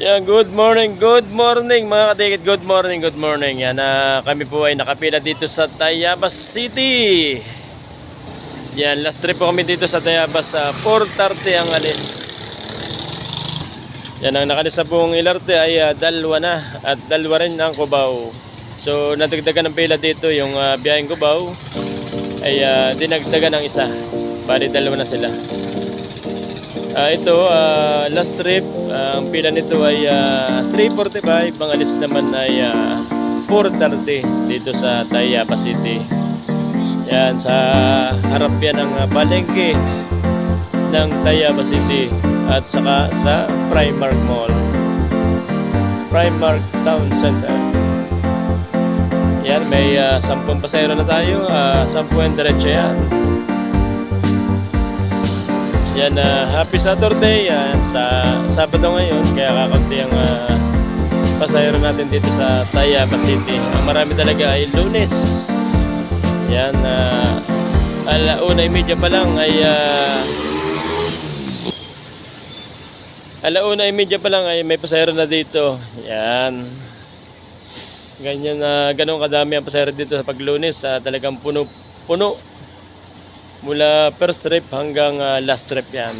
Yan, good morning, good morning mga katikit, good morning, good morning. Yan, ah, kami po ay nakapila dito sa Tayabas City. Yan, last trip po kami dito sa Tayabas sa 4.30 ang alis. Yan, ang nakalis na pong ilarte ay ah, dalawa na at dalawa rin ang Cubao. So, nadagdagan ng pila dito yung uh, biyaheng Cubao ay ah, dinagdagan ng isa. Bali, dalawa na sila. Ah, ito, ah, last trip, ah, ang pila nito ay ah, 3.45, ang alis naman ay ah, 4.30 dito sa Tayapa City. Yan, sa harap yan ng ah, palengke ng Tayapa City at saka sa Primark Mall. Primark Town Center. Yan, may uh, 10 pasayro na tayo, uh, 10 ang diretso yan. Yan, ah, happy Saturday. Yan, sa Sabado ngayon, kaya kakaunti ang ah, pasahero natin dito sa Tayaba City. Ang marami talaga ay lunes. Yan, uh, alauna media pa lang ay uh, alauna media pa lang ay may pasahero na dito. Yan. Ganyan na ganun kadami ang pasahero dito sa paglunes. ah, talagang puno puno mula first trip hanggang ah, last trip yan.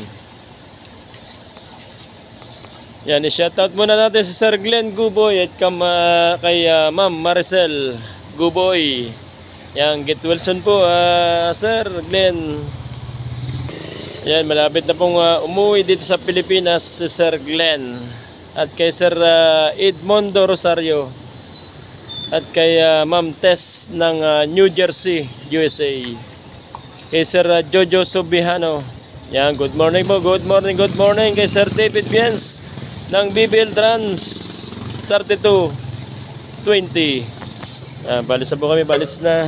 Yan, i-shoutout muna natin si Sir Glenn Guboy at kam, ah, kay ah, Ma'am Maricel Guboy. Yan, get Wilson po, ah, Sir Glenn. Yan, malapit na pong ah, umuwi dito sa Pilipinas si Sir Glenn. At kay Sir ah, Edmondo Rosario. At kay ah, Ma'am Tess ng ah, New Jersey, USA kay Sir uh, Jojo Subihano. Yan, good morning po, good morning, good morning kay Sir David Biens ng BBL Trans 3220. Ah, balis na po kami, balis na.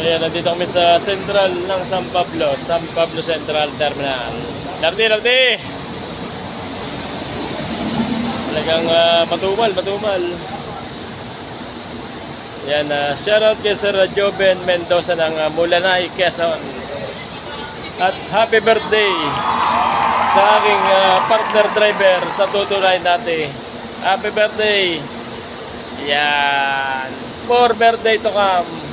So yan, nandito kami sa Central ng San Pablo, San Pablo Central Terminal. Lardi, lardi! Talagang uh, matumal, matumal. Yan, uh, shoutout kay Sir Joven Mendoza ng uh, Mulanay, Quezon. At happy birthday sa aking ah, partner driver sa tutunay dati. Happy birthday! Yan! For birthday to come!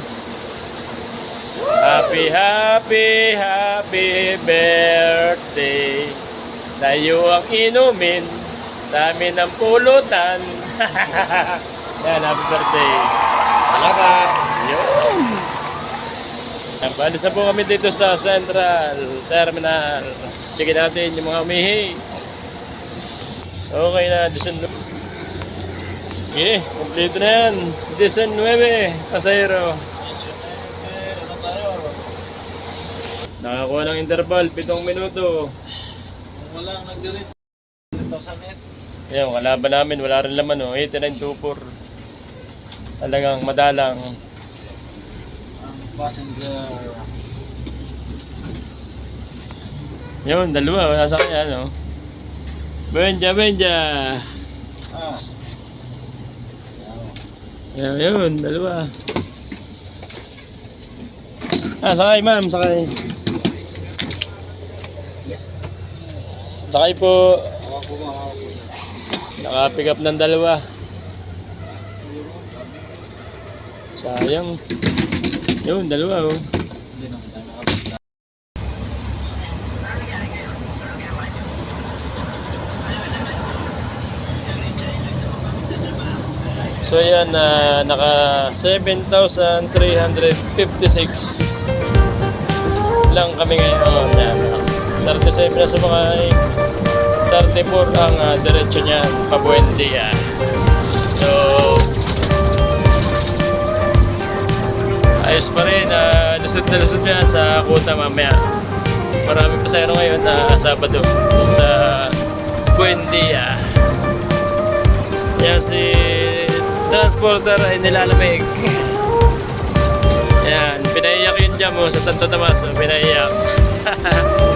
Happy, happy, happy birthday. Sa iyo ang inumin, sa amin ang pulutan. Yan, happy birthday. Salamat. Yun. Balis na po kami dito sa Central Terminal. Check natin yung mga umihi. Okay na, 19. Okay, kompleto na yan. 19, pasahero. Ano tayo? Nakakuha ng interval, 7 minuto. Kung walang nag-delete, 1,008. Yan, kalaban namin, wala rin laman, oh. 8924. Talagang madalang. Ang passenger. Yun, dalawa, wala sa kanya, no? Benja, Benja! Ah. Yan, yun, dalawa. Ah, sakay, ma'am, sakay. Sakay po. Naka-pick up ng dalawa. Sayang. Yun, dalawa, oh. So yan, na naka 7,356 lang kami ngayon. Yan, 37 na sa mga 34 ang uh, diretso niya, pabuendia. So, ayos pa rin. Uh, lusot na lusot yan sa kuta mamaya. Maraming pasayro ngayon na Sabado sa Buendia. Yan si transporter ay nilalamig. Yan, Pinahiya mo sa Santo Tomas. Pinahiya.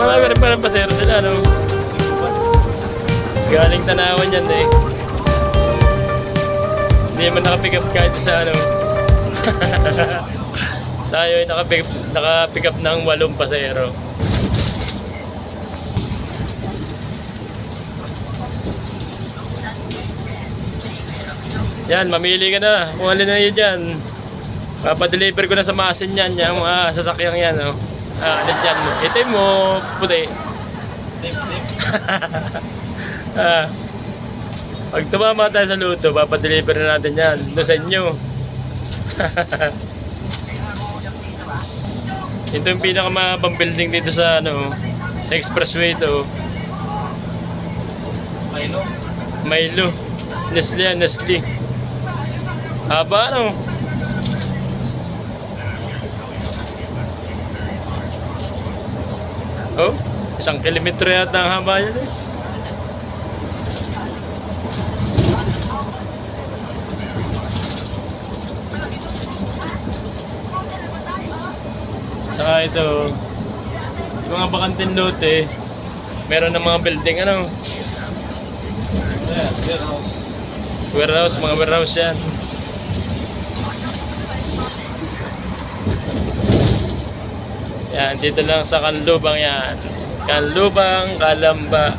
Marami rin parang pasero sila, no? Galing tanawan yan eh. Hindi man nakapick up kahit sa ano. Tayo ay nakapick, nakapick up ng walong pasero. Yan, mamili ka na kung alin na yun dyan. Papadeliver ko na sa masin yan, yung mga sasakyang yan. Oh. Ah, alin dyan mo? Itim mo, puti. Tip, tip. Ah. Pag tumama tayo sa luto, papadeliver na natin yan. Doon sa inyo. Ito yung pinakamabang building dito sa ano, sa expressway to. Milo. Milo. Nestle Nestle. Haba ano? Oh, isang kilometro yata ang haba niya eh. Saka ito, mga bakantin lote, meron ng mga building ano, Yeah, warehouse. Warehouse, mga warehouse yan. Yan, dito lang sa Kanlubang yan. Kanlubang, Kalamba,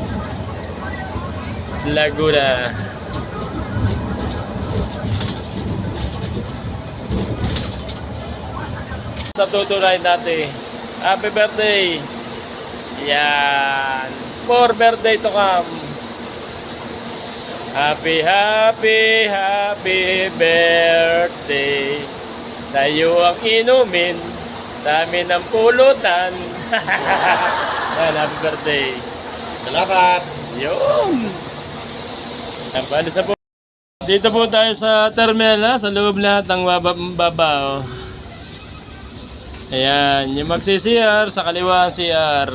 Laguna. Sa tutuloy natin. Happy birthday! Yan. More birthday to come. Happy, happy, happy birthday. Sa iyo ang inumin, sa amin ang pulutan. Yan, happy birthday. Salamat. Yun. Ang bali sa po. Dito po tayo sa terminal ha, sa loob lahat ng baba, baba oh. Ayan, yung magsi-CR sa kaliwa ang CR.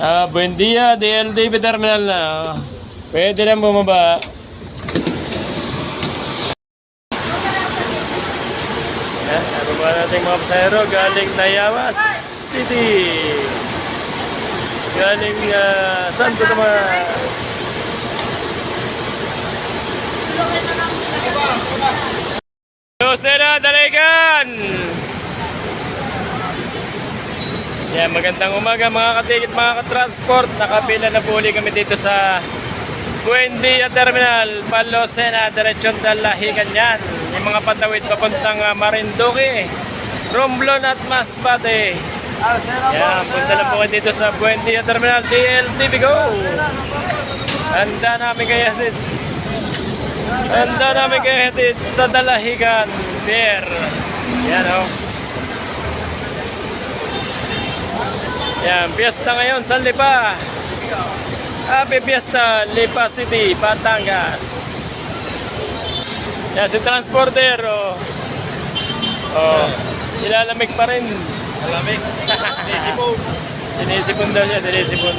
Ah, buen dia, DLDB terminal na. oh. Pwede lang bumaba. Ba natin mga pasahero galing Tayawas City. Galing uh, Santo Tomas. Diyos na daligan! Yan, magandang umaga mga katikit, mga katransport. Nakapila na po ulit kami dito sa Buendia Terminal, Palosena, Diretsyon Dalahigan yan. Yung mga patawid papuntang uh, Marinduque, Romblon at Masbate. Yan, punta na po kayo dito sa Buendia Terminal, DLTV Go! Handa namin kayo hatid. Handa namin kayo hatid sa Dalahigan, Pier. Yan o. Oh. Yan, piyesta ngayon sa Lipa. Happy Fiesta, Lipa City, Batangas. Yan, si Transporter, oh. Oh, ilalamig pa rin. Malamig. Sinisipog. Sinisipon daw niya, sinisipon.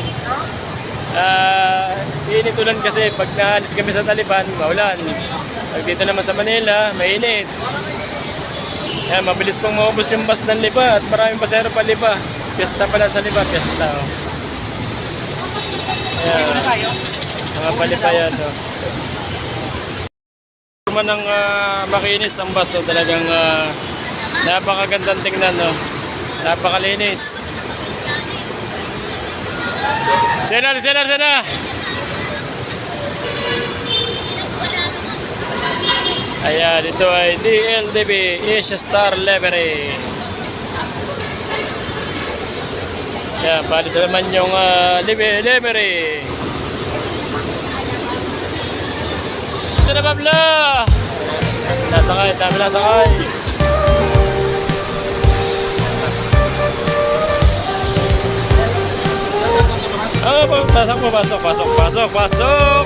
Ah, init ulan kasi pag naalis kami sa Taliban, maulan. Pag dito naman sa Manila, mainit. Yan, mabilis pong maubos yung bus ng Lipa at maraming pasero pa Lipa. Piyesta pala sa Lipa, piyesta. Oh. Ayan. Mga palipa yan. Oh. Forma ng ah, makinis ang bus. Oh. Talagang ah, napakagandang tingnan. Oh. Napakalinis. Senar, senar, senar. Ayan, ito ay DLDB Asia Star Livery. Yan, bali sa naman yung uh, livery. Ito na Pablo! Nasakay, dami nasakay. Oh, pasok pasok, pasok, pasok, pasok!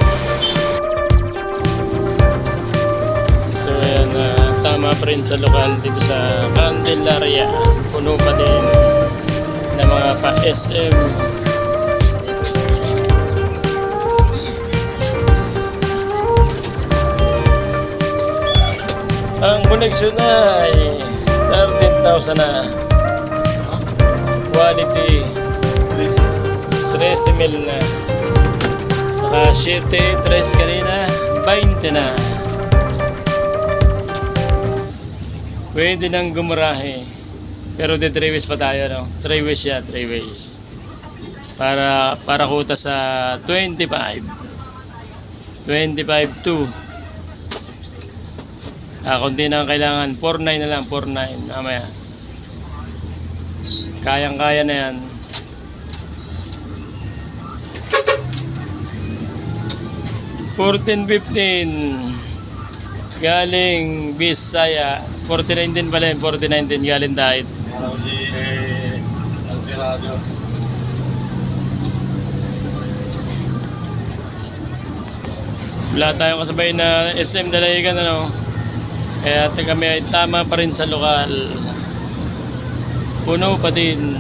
So, yan, ah, tama pa rin sa lokal dito sa Candelaria. Puno pa din mga pa-SM. Ang koneksyon na ay 13,000 na. Quality. 13,000 na. Saka 7, 3 kanina 20 na. Pwede nang gumarahe pero di 3 ways pa tayo, no? 3 ways siya, 3 ways. Para, para kuta sa 25. 25 to. Ah, konti na ang kailangan. 4.9 na lang, 4.9. Mamaya. Kayang-kaya na yan. Fourteen, fifteen. Galing Bisaya. 49 din pala yun. 49 din galing dahit. Si ang si radyo. Wala tayong kasabay na SM Dalahigan ano. Kaya kami ay tama pa rin sa lokal. Puno pa din.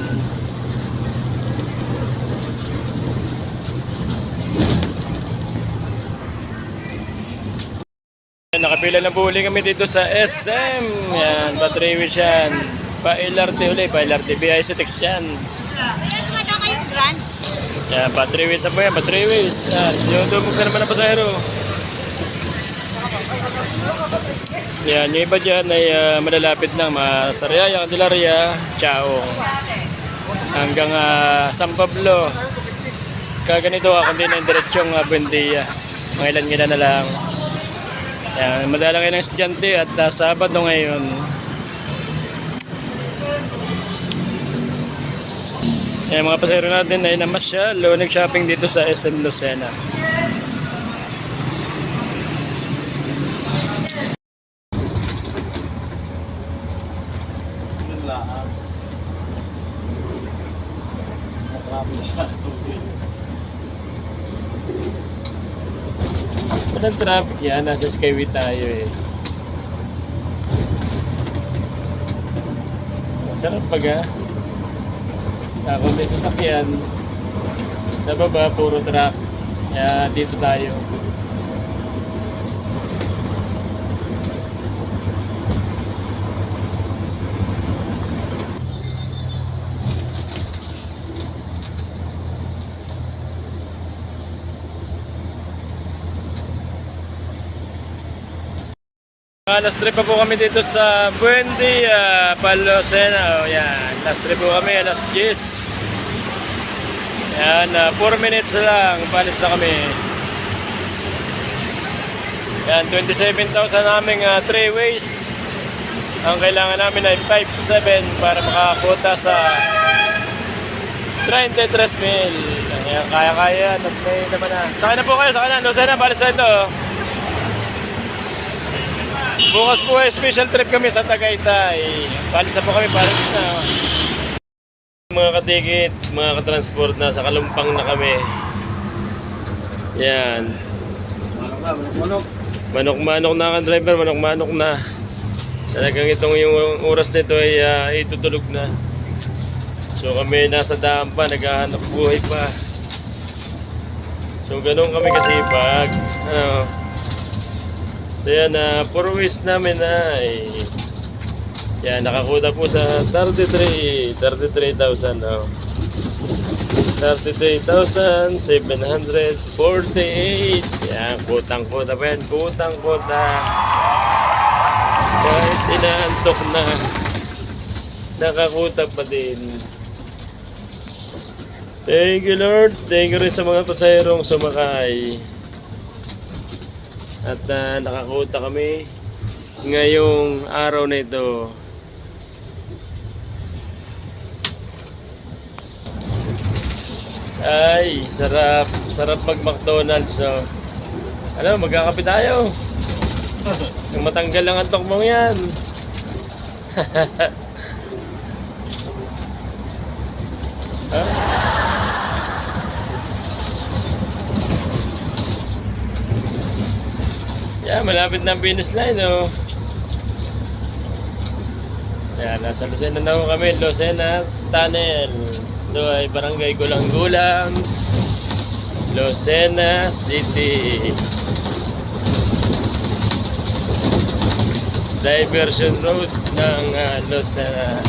Nakapila na po kami dito sa SM. Yan, Patriwish yan. Pa-LRT uli, pa-LRT. BIC Tex yan. Ayan, wala kayong grant. Yan, Patriwish na po yan, Patriwish. Yan, yung dumog na naman ang pasahero. Yan, yung iba dyan ay ah, malalapit lang. Masaraya, Candelaria, Chao. Hanggang ah, San Pablo. Kaganito ako din ang diretsong uh, Buendia. Mga ilan ilan na lang. Yan, madala kayo ng estudyante at uh, Sabado ngayon. Yan, mga pasahero natin ay namasyal o nag-shopping dito sa SM Lucena. Walang traffic yan, nasa Skyway tayo eh. Masarap pag ah. Ako may sasakyan. Sa baba, puro truck. Kaya dito tayo. Alas 3 pa po kami dito sa Buendia, Palosena. O yan, last trip po kami, alas 10. Yan, 4 minutes lang, palis na kami. Yan, 27,000 naming 3 ways. Ang kailangan namin ay 5,700 para makakota sa 33 mil. Yan, kaya-kaya. Tapos may naman na. Sakay na po kayo, sakay na. Lucena, palis na ito. Bukas po ay special trip kami sa Tagaytay. Palis na po kami, palis na. Mga katikit, mga katransport na sa Kalumpang na kami. Yan. Manok na, manok, manok. Manok-manok na ang driver, manok-manok na. Talagang itong yung oras nito ay ah, itutulog na. So kami nasa daan pa, naghahanap buhay pa. So ganun kami kasipag. Ano, So yan, na four ways namin na ay yan, nakakuta po sa 33, 33,000 oh. 33,748 yan, kutang-kuta pa yan, kutang-kuta kahit inaantok na nakakuta pa din. Thank you Lord, thank you rin sa mga pasahirong sumakay at ah, nakakuta kami ngayong araw na ito. Ay, sarap. Sarap mag McDonald's. Oh. Ano, magkakape tayo. Nang matanggal ang antok mong yan. ha? Yeah, malapit na ang finish line, oh. Yan, nasa Lucena na ho kami. Lucena Tunnel. Ito ay barangay Gulang-Gulang. Lucena City. diversion road ng uh, uh,